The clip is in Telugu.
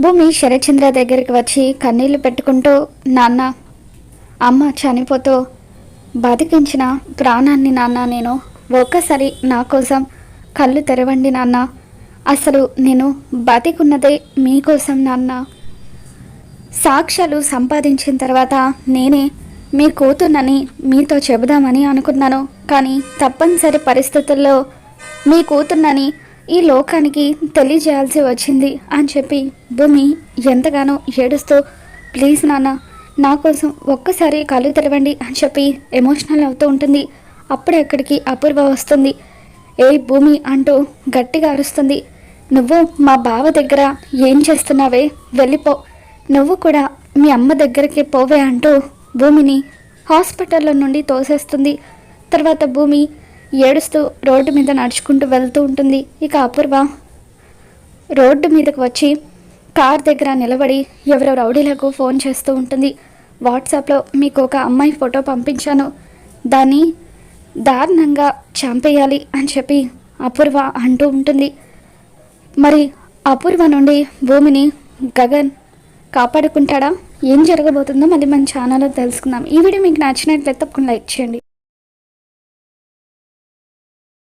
భూమి శరచంద్ర దగ్గరికి వచ్చి కన్నీళ్ళు పెట్టుకుంటూ నాన్న అమ్మ చనిపోతూ బతికించిన ప్రాణాన్ని నాన్న నేను ఒక్కసారి నా కోసం కళ్ళు తెరవండి నాన్న. అసలు నేను బతికున్నదే మీకోసం నాన్న. సాక్ష్యాలు సంపాదించిన తర్వాత నేనే మీ కూతుర్నని మీతో చెబుదామని అనుకున్నాను. కానీ తప్పనిసరి పరిస్థితుల్లో మీ కూతుర్నని ఈ లోకానికి తెలియజేయాల్సి వచ్చింది అని చెప్పి భూమి ఎంతగానో ఏడుస్తూ ప్లీజ్ నాన్న నా కోసం ఒక్కసారి కళ్ళు తెరవండి అని చెప్పి ఎమోషనల్ అవుతూ ఉంటుంది. అప్పుడే అక్కడికి అపూర్వ వస్తుంది. ఏ భూమి అంటూ గట్టిగా అరుస్తుంది. నువ్వు మా బావ దగ్గర ఏం చేస్తున్నావే? వెళ్ళిపో. నువ్వు కూడా మీ అమ్మ దగ్గరికి పోవే అంటూ భూమిని హాస్పిటల్లో నుండి తోసేస్తుంది. తర్వాత భూమి ఏడుస్తూ రోడ్డు మీద నడుచుకుంటూ వెళ్తూ ఉంటుంది. ఇక అపూర్వ రోడ్డు మీదకు వచ్చి కార్ దగ్గర నిలబడి ఎవరో రౌడీలకు ఫోన్ చేస్తూ ఉంటుంది. వాట్సాప్లో మీకు ఒక అమ్మాయి ఫోటో పంపించాను. దాన్ని దారుణంగా చంపేయాలి అని చెప్పి అపూర్వ అంటూ ఉంటుంది. మరి అపూర్వ నుండి భూమిని గగన్ కాపాడుకుంటాడా? ఏం జరగబోతుందో మరి మన ఛానల్లో తెలుసుకుందాం. ఈ వీడియో మీకు నచ్చినట్లయితే తప్పకుండా లైక్ చేయండి.